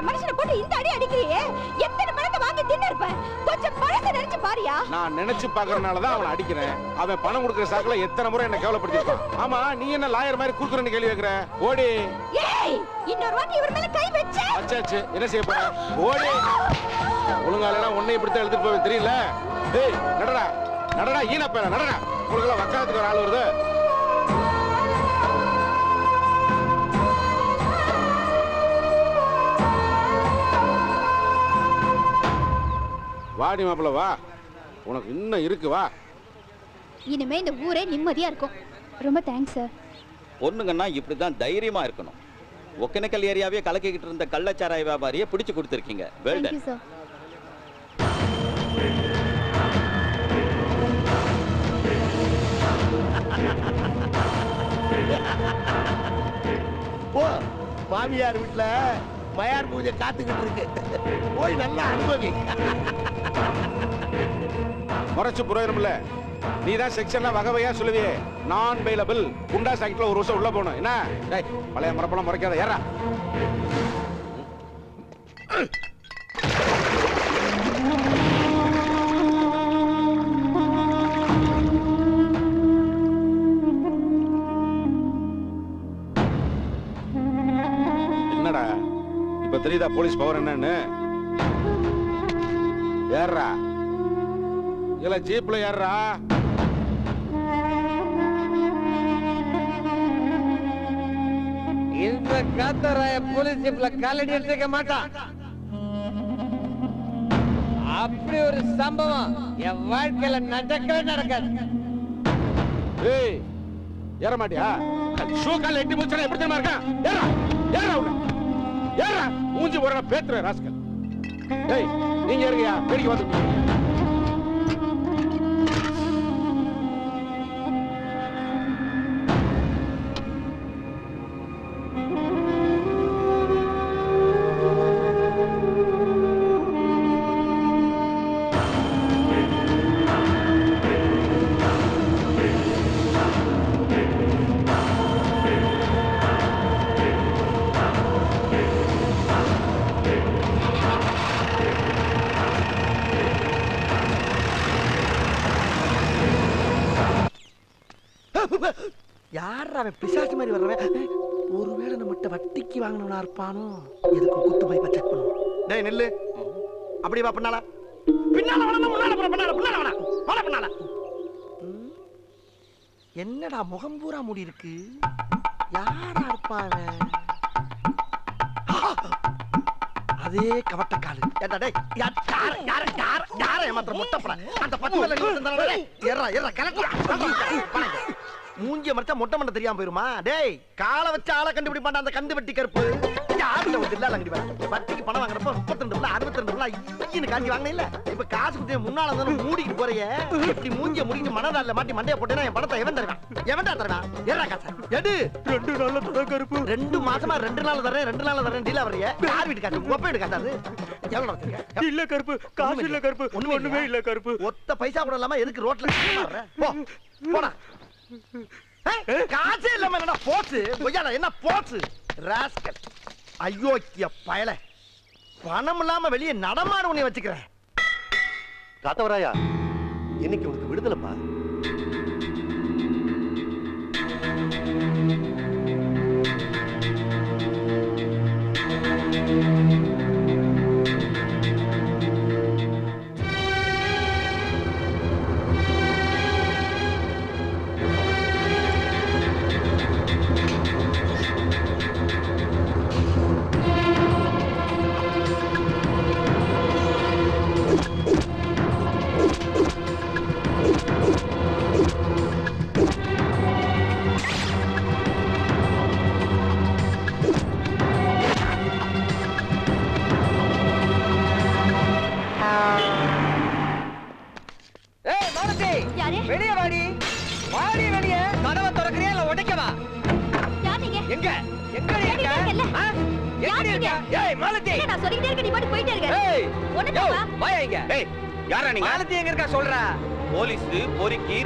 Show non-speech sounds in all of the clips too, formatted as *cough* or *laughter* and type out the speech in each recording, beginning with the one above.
இந்த மனுஷனை போட்டு இந்த அடி அடிக்கிறியே? எத்தனை பணத்தை வாங்கி தின்னு இருப்ப? கொஞ்சம் பணத்தை நினைச்சு பாரியா? நான் நினைச்சு பாக்குறதுனால தான் அவனை அடிக்கிறேன். அவன் பணம் கொடுக்குற சாக்குல எத்தனை முறை என்ன கேவலப்படுத்திருக்கான் ஆமா நீ என்ன லாயர் மாதிரி குறுக்குறன்னு கேள்வி கேக்குற ஓடி. ஏய் இன்னொரு வாட்டி இவர் மேல கை வச்ச. அச்சாச்சு என்ன செய்ய போற? ஓடி. ஒழுங்காலனா உன்னை இப்படித்தான் எடுத்துட்டு போவேன் தெரியல? ஏய் நடடா. நடடா ஈன பேர நடடா. உங்களுக்கு வக்காலத்துக்கு ஒரு ஆள் வருது. வாடி மாப்பிள்ள வா. உனக்கு இன்னும் இருக்கு வா. இனிமே இந்த ஊரே நிம்மதியா இருக்கும். ரொம்ப தேங்க்ஸ் சார் பொண்ணுங்கன்னா இப்படிதான் தைரியமா இருக்கணும். ஒகேனக்கல் ஏரியாவே கலக்கிக்கிட்டு இருந்த கள்ளச்சாராய வியாபாரியை பிடிச்சு கொடுத்துருக்கீங்க. வெல்டன் சார் போ மாமியார் வீட்டுல மயார் பூஜை காத்துக்கிட்டு இருக்கு. போய் நல்லா அனுபவி. முறைச்சு புரோஜனம் நீ தான் செக்ஷன்ல வகை சொல்லுவியே. நான் அவைலபிள் குண்டா சாக்கிட்ல ஒரு வருஷம் உள்ள போகணும். என்ன? டேய் பழைய மரப்பெல்லாம் முறைக்காத. ஏறா. என்னடா? இப்ப தெரியுதா போலீஸ் பவர் என்னன்னு? ஏறா. இல்ல ஜீப்ல ஏறா. இந்த காத்தராய போலீஸ் ஜீப்ல காலடி எடுத்துக்க மாட்டான். அப்படி ஒரு சம்பவம் என் வாழ்க்கையில நடக்கவே நடக்காது. ஏய் ஏற மாட்டியா? ஷூ கால் எட்டி முடிச்சா எப்படி தெரியுமா இருக்கான்? ஏறா ஏறா ஏறா மூஞ்சி ஒரு பேத்துற ராஸ்கல். ஏய் நீங்க இருக்கியா வேடிக்கை பார்த்து அவன் பிசாசு மாதிரி வர்றவன். ஒருவேளை நம்மகிட்ட வட்டிக்கு வாங்கினவனா இருப்பானோ? எதுக்கு குத்து போய் செக் பண்ணுவோம் டேய் நெல்லு. அப்படி வா பின்னால. பின்னால வேணா முன்னால போற பின்னால பின்னால போல பின்னால. ம். என்னடா முகம் பூரா மூடி இருக்கு? யாரா இருப்பான்! அதே கவட்டக்காலு ஏண்டா டேய் யார் யார யார யார யார ஏமாத்துற முட்டைப்பட அந்த பத்து டேய் ஏறா ஏறா கலக்கு மூஞ்சிய மறைச்சா மொட்டை மண்டை தெரியாம போயிருமா? டேய் காலை வச்சு ஆளை கண்டுபிடிப்பாண்டா அந்த கண்டு வெட்டி கருப்பு. யாருல வந்து இல்ல அங்கடி வட்டிக்கு பணம் வாங்குறப்ப முப்பத்தி ரெண்டு ரூபா அறுபத்தி ரெண்டு ரூபா ஐயனு காஞ்சி வாங்கின இல்ல இப்ப காசு கொடுத்து முன்னால வந்து மூடிட்டு போறிய. இப்படி மூஞ்சிய முடிஞ்சு மனதால மாட்டி மண்டைய போட்டேன்னா என் பணத்தை எவன் தருவான் எவன்டா தருவான் ஏறா காசா. எடு. ரெண்டு நாள்ல தர கருப்பு. ரெண்டு மாசமா ரெண்டு நாள் தரேன் ரெண்டு நாள் தரேன் டீலா வரைய யார் வீட்டு காசு? ஒப்ப வீடு காசாது எவ்வளவு? இல்ல கருப்பு. காசு இல்ல கருப்பு. ஒண்ணுமே இல்ல. கருப்பு. ஒத்த பைசா கூட இல்லாம எதுக்கு ரோட்ல போடா. காசே இல்லாம என்ன போச்சு? கொய்யால என்ன போச்சு? ராஸ்கல் ஐயோக்கிய பயல. பணம் இல்லாம வெளியே நடமாட உன்னை வச்சுக்கிறேன். காத்தவராயா இன்னைக்கு உனக்கு விடுதலைப்பா.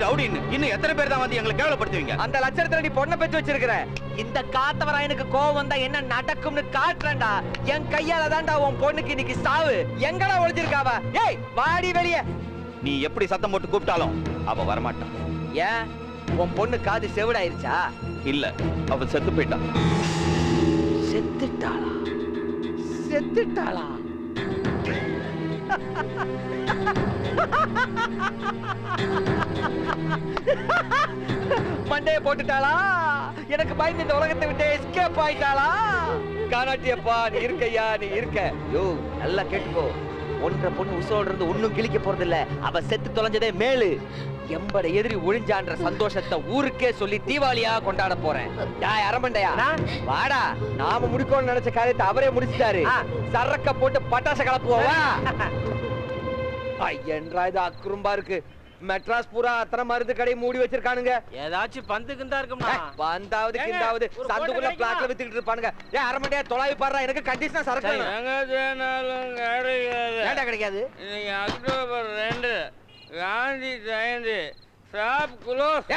ரவுடின்னு. இன்னும் எத்தனை பேர் தான் வந்து எங்களை கேவலப்படுத்துவீங்க? அந்த லட்சணத்துல நீ பொண்ணை பெற்று வச்சிருக்கிற. இந்த காத்தவராயனுக்கு கோவம் வந்தா என்ன நடக்கும்னு காட்டுறேன்டா. என் கையால தான்டா உன் பொண்ணுக்கு இன்னைக்கு சாவு. எங்கடா ஒளிஞ்சிருக்காவ? ஏய் வாடி வெளிய. நீ எப்படி சத்தம் போட்டு கூப்பிட்டாலும் அவ வரமாட்டான் ஏன்? உன் பொண்ணு காது செவிடாயிருச்சா? இல்ல அவ செத்து போயிட்டான் செத்துட்டாளா? செத்துட்டாளா? *laughs* மண்டைய போட்டுட்டாளா? எனக்கு பயந்து இந்த உலகத்தை விட்டு எஸ்கேப் ஆயிட்டாளா? காணாட்டியப்பா நீ இருக்கையா? நீ இருக்க. யோ நல்லா கேட்டுக்கோ. ஒன்றரை பொண்ணு உசோடு இருந்து ஒண்ணும் கிழிக்க போறது இல்ல அவ செத்து தொலைஞ்சதே மேலு. எம்பட எதிரி ஒழிஞ்சான்ற சந்தோஷத்தை ஊருக்கே சொல்லி தீபாவளியா கொண்டாட போறேன். டேய் அரமண்டையா வாடா. நாம முடிக்கணும்னு நினைச்ச காரியத்தை அவரே முடிச்சிட்டாரு. சரக்க போட்டு பட்டாச கலப்புவோவா *laughs* ஐயன்றா இது அக்குறும்பா இருக்கு. மெட்ராஸ் பூரா அத்தனை மருந்து கடை மூடி வச்சிருக்கானுங்க. ஏதாச்சும் பந்துக்கு தான் இருக்கும்னா வந்தாவது ஏங்க, கிந்தாவது சந்துக்குள்ள பிளாட்ல வித்துக்கிட்டு இருப்பானுங்க. ஏ அரமண்டையா தொலாவி பாடுறா எனக்கு கண்டிஷனா சரக்கு ஏன்டா கிடைக்காது? இன்னைக்கு அக்டோபர் ரெண்டு காந்தி ஜெயந்தி ஷாப் குளோஸ்.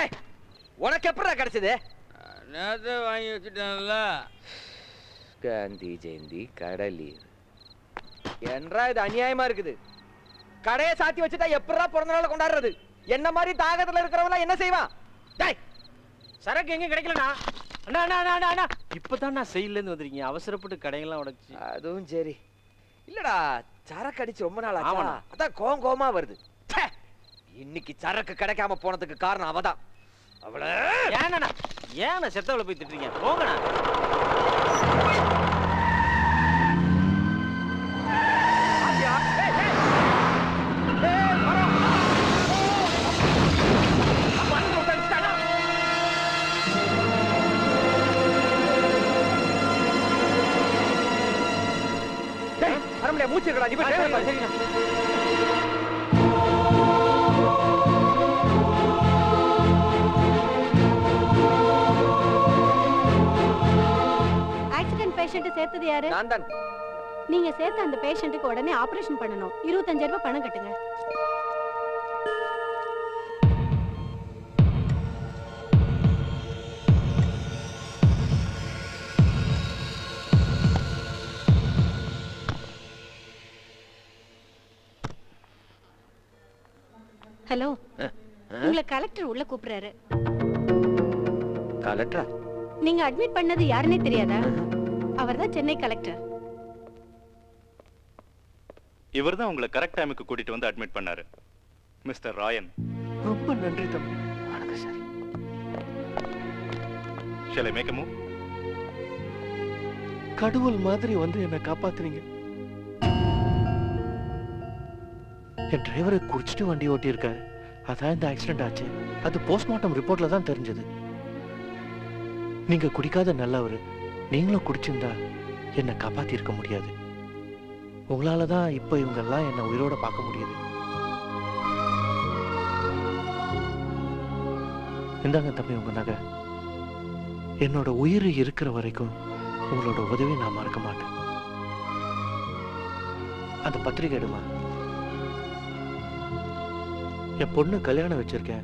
உனக்கு எப்படா கிடைச்சது? நேரத்தை வாங்கி வச்சுட்டேன்ல. காந்தி ஜெயந்தி கடலீர். என்றா இது அநியாயமா இருக்குது? கடையை சாத்தி வச்சுட்டா எப்படா பிறந்த நாள் கொண்டாடுறது? என்ன மாதிரி தாகத்துல இருக்கிறவங்க என்ன செய்வான் டேய் சரக்கு எங்க கிடைக்கலண்ணா அண்ணா அண்ணா அண்ணா அண்ணா, இப்பதான் நான் இருந்து வந்திருக்கீங்க. அவசரப்பட்டு கடையெல்லாம் உடைச்சு. அதுவும் சரி. இல்லடா சரக்கு அடிச்சு ரொம்ப நாள். ஆமாண்ணா. அதான் கோவம் கோவமா வருது! இன்னைக்கு சரக்கு கிடைக்காம போனதுக்கு காரணம் அவதான். அவள. ஏண்ணா ஏண்ணா செத்தவளை போய் திட்டுறீங்க? போங்கண்ணா. மூச்சு இருக்கடா நீ போய் டிரைவர் பாரு. ஆக்சிடென்ட் பேஷண்ட் சேர்த்தது யாரு? நான் தான். நீங்க சேர்த்த அந்த பேஷண்ட்டுக்கு உடனே ஆபரேஷன் பண்ணணும். இருபத்தஞ்சாயிரம் ரூபாய் பணம் கட்டுங்க. ஹலோ. உங்களை கலெக்டர் உள்ள கூப்பிடுறாரு. கலெக்டரா நீங்க அட்மிட் பண்ணது யாருன்னே தெரியாதா? அவர்தான் சென்னை கலெக்டர் இவர் தான் உங்களை கரெக்ட் டைமுக்கு கூட்டிட்டு வந்து அட்மிட் பண்ணாரு. மிஸ்டர் ராயன். ரொம்ப நன்றி தம்பி. வணக்கம் சார். ஷெலை கடவுள் மாதிரி வந்து என்னை காப்பாத்துறீங்க என் டிரைவரை குடிச்சிட்டு வண்டி ஓட்டியிருக்காரு. அதான் இந்த ஆக்சிடென்ட் ஆச்சு. அது போஸ்ட்மார்ட்டம் ரிப்போர்ட்ல தான் தெரிஞ்சது. நீங்க குடிக்காத நல்லவர் நீங்களும் குடிச்சிருந்தா என்னை காப்பாத்திருக்க முடியாது. உங்களால தான் இப்போ இவங்கெல்லாம் என்னை உயிரோட பார்க்க முடியுது. இந்தாங்க தம்பி உங்க நகை. என்னோட உயிர் இருக்கிற வரைக்கும் உங்களோட உதவி நான் மறக்க மாட்டேன். அந்த பத்திரிக்கை எடுமா? என் பொண்ணு கல்யாணம் வச்சிருக்கேன்.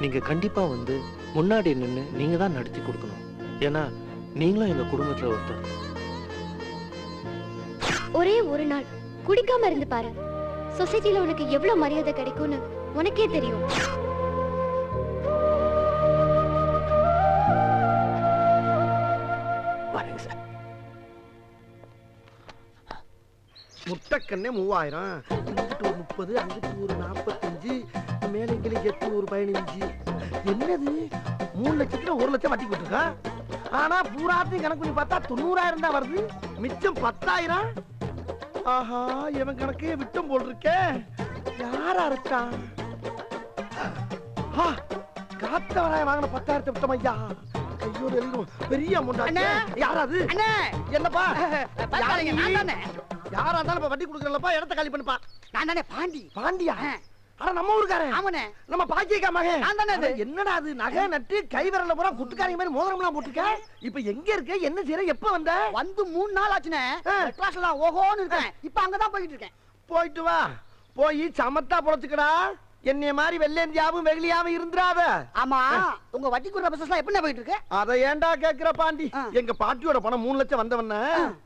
நீங்க கண்டிப்பா வந்து முன்னாடி நின்று நீங்க தான் நடத்தி கொடுக்கணும். ஏன்னா நீங்களும் எங்க குடும்பத்துல ஒருத்தர். ஒரே ஒரு நாள் குடிக்காம இருந்து பாரு. சொசைட்டில உனக்கு எவ்வளவு மரியாதை கிடைக்கும்னு உனக்கே தெரியும். முட்டைக்கண்ணே மூவாயிரம் இங்கிட்டு ஒரு முப்பது அங்கிட்டு ஒரு நாற்பத்தஞ்சு மேலே கீழே எட்டு ஒரு பதினஞ்சு. என்னது? மூணு லட்சத்துல ஒரு லட்சம் வட்டி கொடுத்துருக்கா ஆனா பூராத்தையும் கணக்கு பண்ணி பார்த்தா தொண்ணூறாயிரம் தான் வருது. மிச்சம் பத்தாயிரம். ஆஹா இவன் கணக்கே விட்டம் போல் இருக்கே யாரா இருக்கா காத்தவராய வாங்கின பத்தாயிரத்தை விட்டம் ஐயா. ஐயோ வெளியிடும் பெரிய அமௌண்ட் யாராது என்னப்பா? யாருங்க நான் தானே. யாரா இருந்தாலும் இப்ப வட்டி கொடுக்குறல்லப்பா இடத்த காலி பண்ணுப்பா. நான் தானே பாண்டி. பாண்டியா? அட நம்ம ஊருக்காரன். ஆமாண்ணே. நம்ம பாக்கியக்கா மகன். நான் தானே அது. என்னடா அது? நகை நட்டு கை விரல்ல பூரா குட்டுக்காரங்க மாதிரி மோதிரம்லாம் போட்டுக்க இப்ப எங்க இருக்க? என்ன செய்யற எப்ப வந்த? வந்து மூணு நாள் ஆச்சுனே. கிளாஸ்ல ஓஹோன்னு இருக்கேன். இப்ப அங்கதான் போயிட்டு இருக்கேன். போயிட்டு வா. போய் சமத்தா பொழைச்சுக்கடா என்னைய மாதிரி வெள்ளேந்தியாவும் வெகுளியாவும் இருந்துராத ஆமா உங்க வட்டி குடுற பிசினஸ் எப்படி போயிட்டு இருக்கு? அதை ஏன்டா கேக்குற பாண்டி. எங்க பாட்டியோட பணம் மூணு லட்சம் வந்தவன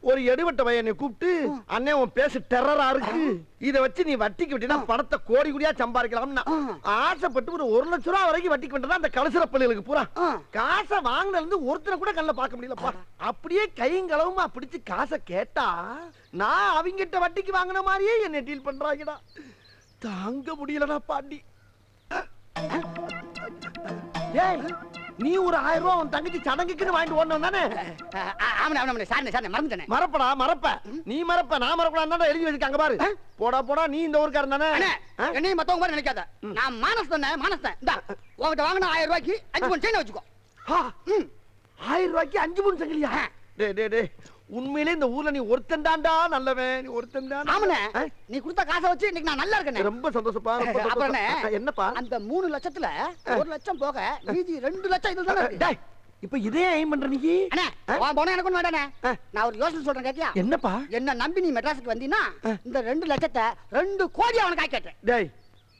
ஒரு எடுவட்ட பையனை கூப்பிட்டு அண்ணே உன் பேசு டெரரா இருக்கு. இத வச்சு நீ வட்டிக்கு விட்டினா பணத்தை கோடி கோடியா சம்பாதிக்கலாம்னா. ஆசைப்பட்டு ஒரு ஒரு லட்சம் ரூபா வரைக்கும் வட்டிக்கு விட்டா அந்த கலசர பள்ளிகளுக்கு பூரா. காசை வாங்கினதுல இருந்து ஒருத்தனை கூட கண்ணில் பார்க்க முடியலப்பா. அப்படியே கைங்களவுமா பிடிச்சு காசை கேட்டா நான் அவங்கிட்ட வட்டிக்கு வாங்கின மாதிரியே என்னை டீல் பண்றாங்கடா. தாங்க முடியலடா பாண்டி. ஏய் நீ ஒரு ஆயிரம் ரூபாய் உன் தங்கச்சி சடங்குக்குன்னு வாங்கிட்டு ஓடணும் தானே? ஆமாண்ணே ஆமாண்ணே சாரிண்ணே சாரிண்ணே மறந்துட்டேனே. மறப்படா மறப்ப. நீ மறப்ப நான் மறப்படா எழுதி வச்சிருக்காங்க பாரு. போடா போடா நீ இந்த ஊருக்காரன் தானே? என்னையும் மத்தவங்க மாதிரி நினைக்காத. நான் மானஸ் தானே மானஸ் தான். இந்தா உங்ககிட்ட வாங்கின ஆயிரம் ரூபாய்க்கு அஞ்சு பவுன் செயின் வச்சுக்கோ. ஆயிரம் ரூபாய்க்கு அஞ்சு பவுன் சங்கிலியா டே டே டே உண்மையிலே இந்த ஊர்ல நீ ஒருத்தன் தான்டா நல்லவன். நீ ஒருத்தன் தான் ஆமாண்ணே. நீ கொடுத்த காசை வச்சு இன்னைக்கு நான் நல்லா இருக்கேனே ரொம்ப சந்தோஷப்பா. என்ன? என்னப்பா? அந்த மூணு லட்சத்துல ஒரு லட்சம் போக மீதி ரெண்டு லட்சம் இதுல தானே டேய், இப்ப இதே ஐம் பண்ற நீ? அண்ணே உன் போன எனக்கு ஒண்ணு வேண்டானே. நான் ஒரு யோசனை சொல்றேன் கேட்டியா? என்னப்பா? என்ன நம்பி நீ மெட்ராஸுக்கு வந்தீன்னா இந்த ரெண்டு லட்சத்தை ரெண்டு கோடி அவனுக்கு ஆக்கிட்டேன் டேய்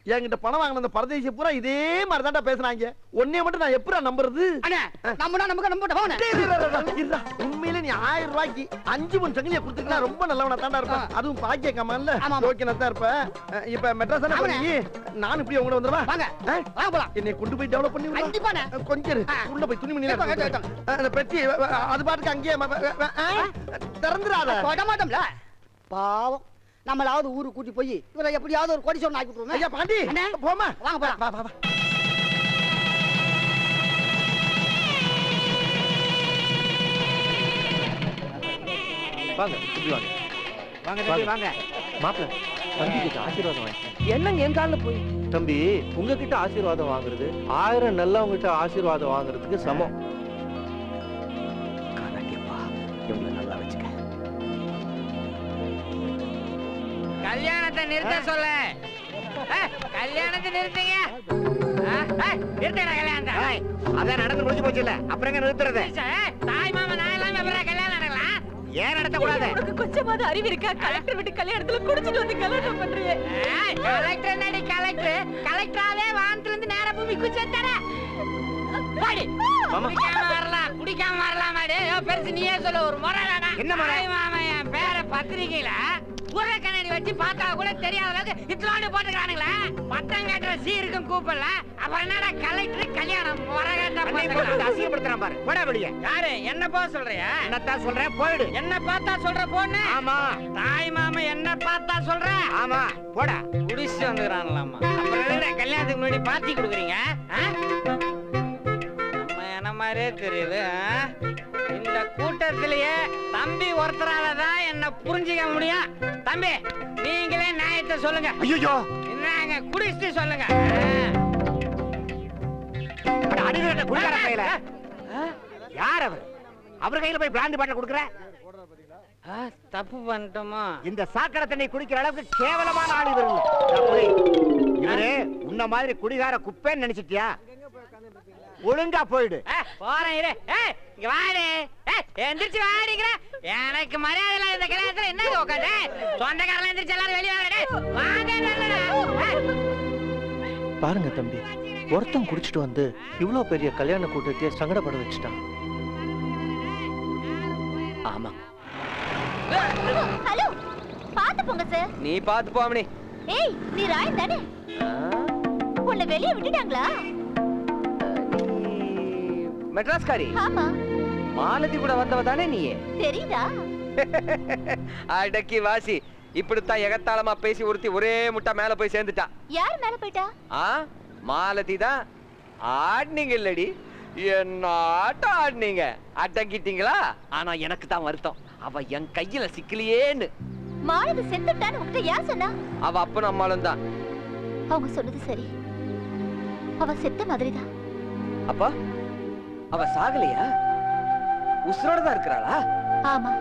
என்கிட்ட பணம் வாங்கின அந்த பரதேசி பூரா இதே மாதிரி தான்டா பேசுறாங்க உன்னைய மட்டும் நான் எப்படா நம்புறது? நம்மனா நமக்கு இருடா. உண்மையிலே நீ ஆயிரம் ரூபாய்க்கு அஞ்சு மணி சங்கிலியை கொடுத்துக்கலாம் ரொம்ப நல்லவனா தாண்டா இருப்பேன் அதுவும் பாக்கிய கமான்ல. ஓகே தான் இருப்பேன் இப்ப மெட்ராஸ் நானும் இப்படி உங்கள வந்துடுவா? வாங்க. என்னை கொண்டு போய் டெவலப் பண்ணி கொஞ்சம். உள்ள போய் எடுத்தோம், அந்த பெட்டி அது பாட்டுக்கு அங்கேயே? திறந்துடாத. பாவம். நம்மளாவது ஊருக்கு கூட்டி போய் இவரை எப்படியாவது ஒரு கோடி ஆக்கி விட்டுருவோமே. ஐயா பாண்டி அண்ணே. போமா வாங்க போலாம். வா வா வா. வாங்க இப்படி வாங்க. வாங்க தம்பி வாங்க. மாப்பிள்ள தம்பி கிட்ட ஆசீர்வாதம் வாங்கி. என்னங்க என் காலில் போய்? தம்பி உங்ககிட்ட ஆசீர்வாதம் வாங்குறது ஆயிரம் நல்லவங்கிட்ட ஆசீர்வாதம் வாங்குறதுக்கு சமம். நிறுத்த சொல்ல. கல்யாணத்தை நிறுத்துங்க. நிறுத்தடா கல்யாணத்தை. அதான் நடந்து முடிஞ்சு போச்சு இல்ல அப்புறம் எங்க நிறுத்துறது? தாய் மாமா நான் எல்லாம் அப்புறம் கல்யாணம் நடக்கலாம் ஏன் நடத்தக்கூடாது? உனக்கு கொஞ்சமாவது அறிவு இருக்கா? கலெக்டர் வீட்டு கல்யாணத்துல குடிச்சிட்டு வந்து கல்யாணம் பண்றியே. ஏய், கலெக்டர் நடி கலெக்டர் கலெக்டராவே வானத்துல இருந்து நேரா பூமி குச்சத்தர பாடி குடிக்காம வரலாம் குடிக்காம வரலாம் பெருசு நீயே சொல்ல ஒரு முறை என்ன முறை? மாமா என் பேரை பத்திரிக்கையில கண்ணாடி வச்சு பார்த்தா கூட தெரியாத அளவுக்கு இத்தனோண்டு போட்டுக்கிறானுங்களே. பட்டம் கட்டுற சீருக்கும் கூப்பிடல. அப்புறம் என்னடா கலெக்டர் கல்யாணம் முறை கேட்டா அசிங்கப்படுத்துறான் பாரு. போடா வெளிய. யாரு? என்ன போக சொல்றியா? என்னத்தான் சொல்றேன் போயிடு. என்ன பார்த்தா சொல்ற பொண்ணு ஆமா. தாய் மாமா என்ன பார்த்தா சொல்ற? ஆமா. போடா. குடிச்சு வந்துக்கிறான்லாமா. அப்புறம் கல்யாணத்துக்கு முன்னாடி பாத்தி கொடுக்குறீங்க? நம்ம என்ன மாதிரியே தெரியுது? இந்த கூட்டத்திலேயே தம்பி ஒருத்தரால தான் என்ன புரிஞ்சுக்க முடியும். தம்பி நீங்களே நியாயத்தை சொல்லுங்க. ஐயோ என்னங்க குடிச்சிட்டு சொல்லுங்க. அடிக்கிற குடிக்கார கையில. யார் அவர்? அவர் கையில போய் பிளாண்ட் பாட்டில் கொடுக்குற? தப்பு பண்ணிட்டோமா. இந்த சாக்கடை தண்ணி குடிக்கிற அளவுக்கு கேவலமான ஆள் இவர். இவரு உன்ன மாதிரி குடிகார குப்பைன்னு நினைச்சிட்டியா? ஒழுங்கா போயிடு. போறேன் இரு. ஏய் இங்க வாடி. ஏய் எந்திரிச்சு வாடிங்கிற எனக்கு மரியாதை இந்த கல்யாணத்துல என்ன உட்காந்து சொந்தக்காரலாம் எந்திரிச்சு எல்லாரும் வெளியே வாங்க பாருங்க தம்பி ஒருத்தன் குடிச்சிட்டு வந்து இவ்வளோ பெரிய கல்யாண கூட்டத்தையே சங்கடப்பட வச்சுட்டான். ஆமா. ஹலோ பாத்து போங்க சார் நீ பாத்து போமணி ஏய் நீ ராய் தானே? உன்னை வெளியே விட்டுட்டாங்களா? மெட்ராஸ்காரி. ஆமா. மாலதி கூட வந்தவ தானே நீ தெரியுதா? *laughs* அடக்கி வாசி. இப்படித்தான் எகத்தாளமா பேசி ஒருத்தி ஒரே முட்டா மேல போய் சேர்ந்துட்டா. யார் மேல போயிட்டா? ஆ? மாலதி தான்? ஆடினீங்க இல்லடி. என்ன ஆட்டம் ஆடினீங்க? அடங்கிட்டீங்களா? ஆனா எனக்கு தான் வருத்தம். அவ என் கையில சிக்கலையேன்னு. மாலதி செத்துட்டான்னு உங்ககிட்ட யார் சொன்னா? அவ அப்பனும் அம்மாளும் தான். அவங்க சொன்னது சரி. அவ செத்த மாதிரிதான். அப்பா? அவ சாகலையா? உசுரோட தான் இருக்கிறாளா? ஆமா.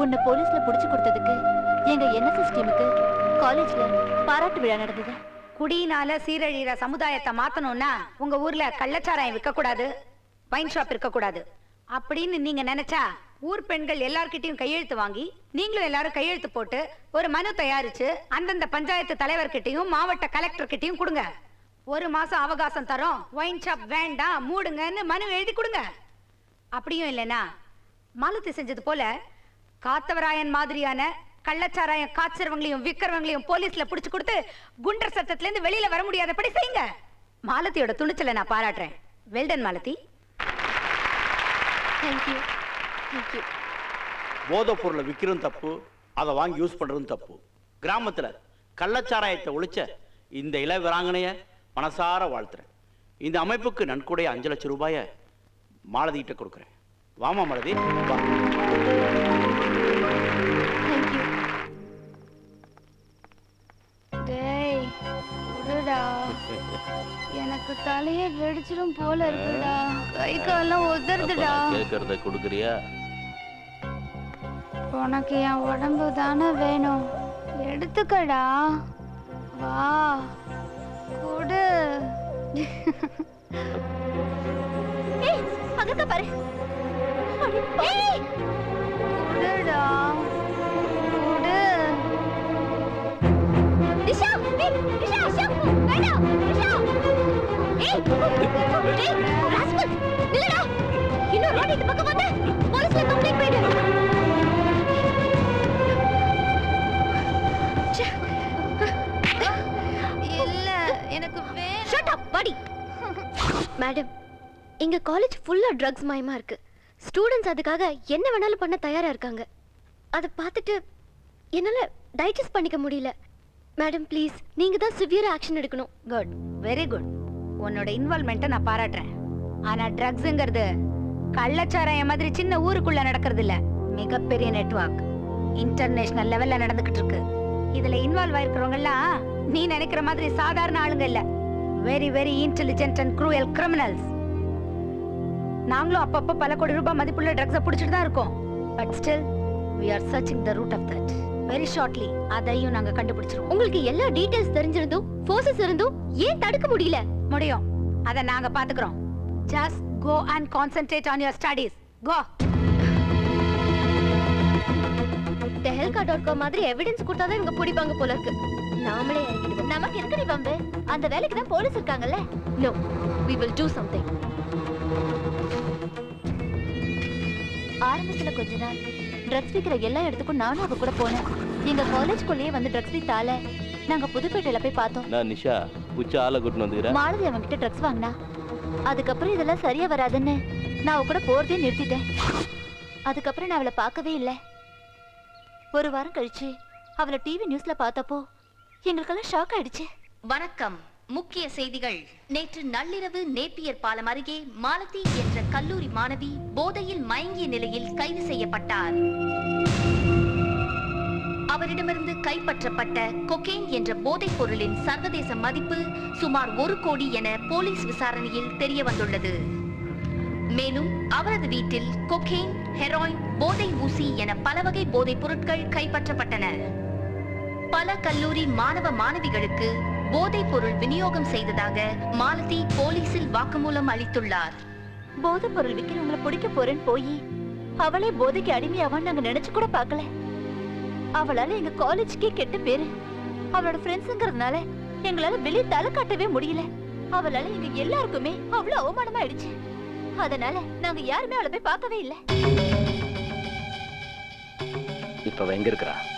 உன்னை போலீஸ்ல புடிச்சு கொடுத்ததுக்கு எங்க என்எஸ்எஸ் டீமுக்கு காலேஜ்ல பாராட்டு விழா நடந்தது. குடியினால சீரழிகிற சமுதாயத்தை மாத்தணும்னா உங்க ஊர்ல கள்ளச்சாராயம் விற்க கூடாது வைன் ஷாப் இருக்க கூடாது அப்படின்னு நீங்க நினைச்சா ஊர் பெண்கள் எல்லார்கிட்டயும் கையெழுத்து வாங்கி நீங்களும் எல்லாரும் கையெழுத்து போட்டு ஒரு மனு தயாரிச்சு அந்தந்த பஞ்சாயத்து தலைவர்கிட்டயும் மாவட்ட கலெக்டர் கொடுங்க. ஒரு மாசம் அவகாசம் தரோம். ஒயின் ஷாப் வேண்டாம் மூடுங்கன்னு மனு எழுதி கொடுங்க. அப்படியும் இல்லைனா மாலத்தி செஞ்சது போல காத்தவராயன் மாதிரியான கள்ளச்சாராயம் காய்ச்சறவங்களையும் விக்கிறவங்களையும் போலீஸ்ல புடிச்சு கொடுத்து குண்டர் சத்தத்துல இருந்து வெளியில வர முடியாதபடி செய்யுங்க. மாலத்தியோட துணிச்சலை நான் பாராட்டுறேன். வெல்டன் மாலதி தேங்க்யூ தேங்க்யூ போதைப் பொருளை விற்கிறதும் தப்பு அதை வாங்கி யூஸ் பண்றதும் தப்பு. கிராமத்துல கள்ளச்சாராயத்தை ஒழிச்ச இந்த இள வீராங்கனைய மனசார வாழ்த்துறேன். இந்த அமைப்புக்கு நன்கொடை அஞ்சு லட்சம் ரூபாய மாலதிகிட்ட கொடுக்குறேன். வாமா மாலதி வா. தேங்க்யூ டேய் விடுடா எனக்கு தலையே வெடிச்சிடும் போல இருக்குடா. கை காலெல்லாம் உதறுதுடா கேட்கறத கொடுக்குறியா? உனக்கு என் உடம்பு தானே வேணும். எடுத்துக்கடா. வா. கொடு ஏய் அங்க பாரு ஏய் கொடுடா கொடு நிஷா ஏய் நிஷா நிஷா வேண்டாம் நிஷா ஏய் ஏய் ராஸ்கல் நில்லுடா இன்னொரு வாட்டி இந்த பக்கம் மேடம் எங்க காலேஜ் ஃபுல்லா ட்ரக்ஸ் மயமா இருக்கு. ஸ்டூடெண்ட்ஸ் அதுக்காக என்ன வேணாலும் பண்ண தயாரா இருக்காங்க. அதை பார்த்துட்டு என்னால டைஜஸ்ட் பண்ணிக்க முடியல. மேடம் ப்ளீஸ் நீங்க தான் சிவியர் ஆக்ஷன் எடுக்கணும். குட் வெரி குட் உன்னோட இன்வால்மெண்ட்டை நான் பாராட்டுறேன். ஆனா ட்ரக்ஸுங்கிறது கள்ளச்சாராயம் மாதிரி சின்ன ஊருக்குள்ள நடக்கிறது இல்ல. மிகப்பெரிய நெட்வொர்க் இன்டர்நேஷனல் லெவல்ல நடந்துகிட்டு இருக்கு. இதுல இன்வால்வ் ஆயிருக்கிறவங்க எல்லாம் நீ நினைக்கிற மாதிரி சாதாரண ஆளுங்க இல்லை. Very very intelligent and cruel criminals நாங்களும் அப்பப்போ பல கோடி ரூபாய் மதிப்புள்ள ட்ரக்ஸை பிடிச்சிட்டு தான் இருக்கோம். But still we are searching the root of that. Very shortly அதையும் நாங்க கண்டுபிடிச்சிருவோம். உங்களுக்கு எல்லா டீடைல்ஸ் தெரிஞ்சிருந்தும் ஃபோர்ஸஸ் இருந்தும் ஏன் தடுக்க முடியல? முடியும். அதை நாங்க பாத்துக்கிறோம். Just go and concentrate on your studies go Tehelka dot com மாதிரி எவிடன்ஸ் கொடுத்தாதான் இவங்க பிடிப்பாங்க போல இருக்கு. நாமளே இறங்கிடுவோம் நமக்கு இருக்கடி பம்பு அந்த வேலைக்கு தான் போலீஸ் இருக்காங்கல்ல? No we will do something. ஆரம்பத்துல கொஞ்ச நாள். ட்ரக்ஸ் விற்கிற எல்லா இடத்துக்கும் நானும் அவ கூட போனேன். எங்க காலேஜ்குள்ளேயே வந்து ட்ரக்ஸ் வித்தால நாங்க புதுப்பேட்டையில போய் பார்த்தோம். நான் நிஷா உச்ச ஆளை கூட்டின்னு வந்துக்கிறேன் மாலதி அவன் கிட்ட ட்ரக்ஸ் வாங்கினா. அதுக்கப்புறம் இதெல்லாம் சரியா வராதுன்னு நான் அவ கூட போறதே நிறுத்திட்டேன். அதுக்கப்புறம் நான் அவளை பார்க்கவே இல்லை. ஒரு வாரம் கழிச்சு அவளை டிவி நியூஸ்ல பார்த்தப்போ எங்களுக்கெல்லாம் ஷாக் ஆயிடுச்சு. வணக்கம். முக்கிய செய்திகள். நேற்று நள்ளிரவு நேப்பியர் பாலம் அருகே மாலதி என்ற கல்லூரி மாணவி போதையில் மயங்கிய நிலையில் கைது செய்யப்பட்டார். அவரிடமிருந்து கைப்பற்றப்பட்ட கொகேன் என்ற போதைப் பொருளின் சர்வதேச மதிப்பு சுமார் ஒரு கோடி என போலீஸ் விசாரணையில் தெரிய வந்துள்ளது மேலும் அவரது வீட்டில் கொகேன் ஹெராயின் போதை ஊசி என பல வகை போதைப் பொருட்கள் கைப்பற்றப்பட்டன. பல கல்லூரி மாணவ மாணவிகளுக்கு போதைப் பொருள் விநியோகம் செய்ததாக மாலதி போலீசில் வாக்குமூலம் அளித்துள்ளார். போதைப் பொருள் உங்களை பிடிக்க போறேன்னு போய் அவளே போதைக்கு அடிமையாவான்னு நாங்க நினைச்சு கூட பார்க்கல. அவளால எங்க காலேஜுக்கே கெட்ட பேரு. அவளோட ஃப்ரெண்ட்ஸுங்கிறதுனால எங்களால வெளியே தலை காட்டவே முடியல. அவளால எங்க எல்லாருக்குமே அவ்வளவு அவமானமா ஆயிடுச்சு அதனால நாங்க யாருமே அவளை போய் பார்க்கவே இல்லை. இப்ப எங்க இருக்கிறான்?